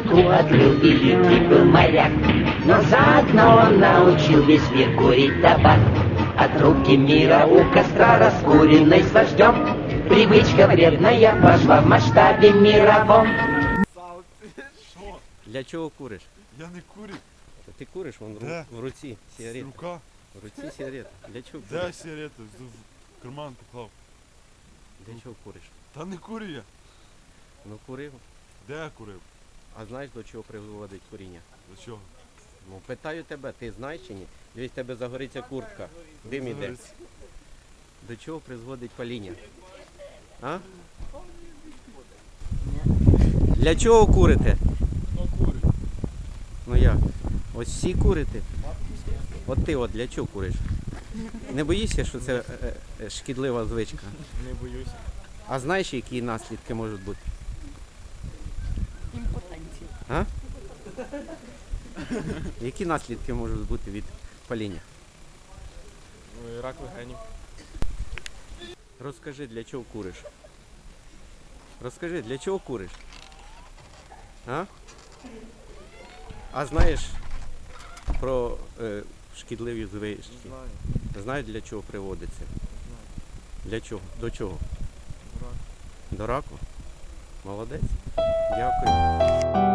любви был моряк. Но заодно он научил весь мир курить табак. От руки мира у костра раскуренной с вождем Привычка вредная пошла в масштабе мировом. Для чого куриш? Я не курю. Та Ти куриш вон в руці сигарет. Рука. В руці сигарет. Для чого Де куриш? сигарету? В карман поклав. Для чого куриш? Та не курю я. Ну курив. Де я курив? А знаєш до чого приводить куріння? До чого? Ну питаю тебе, ти знаєш чи ні? Дивись, тебе загориться куртка. Дим іде. Загориться. До чого призводить паління? А? Для чого курите? Ну. Ну як? Ось всі курите. От ти от для чого куриш? Не боїшся, що це е, е, шкідлива звичка? Не боюся. А знаєш, які наслідки можуть бути? А? Які наслідки можуть бути від паління? Ну і рак легенів. Розкажи, для чого куриш? Розкажи, для чого куриш? А? А знаєш про е, шкідливі звички? Знаю. Знаєш, для чого приводиться? Знаю. Для чого? До чого? Рак. До раку? Молодець. Дякую.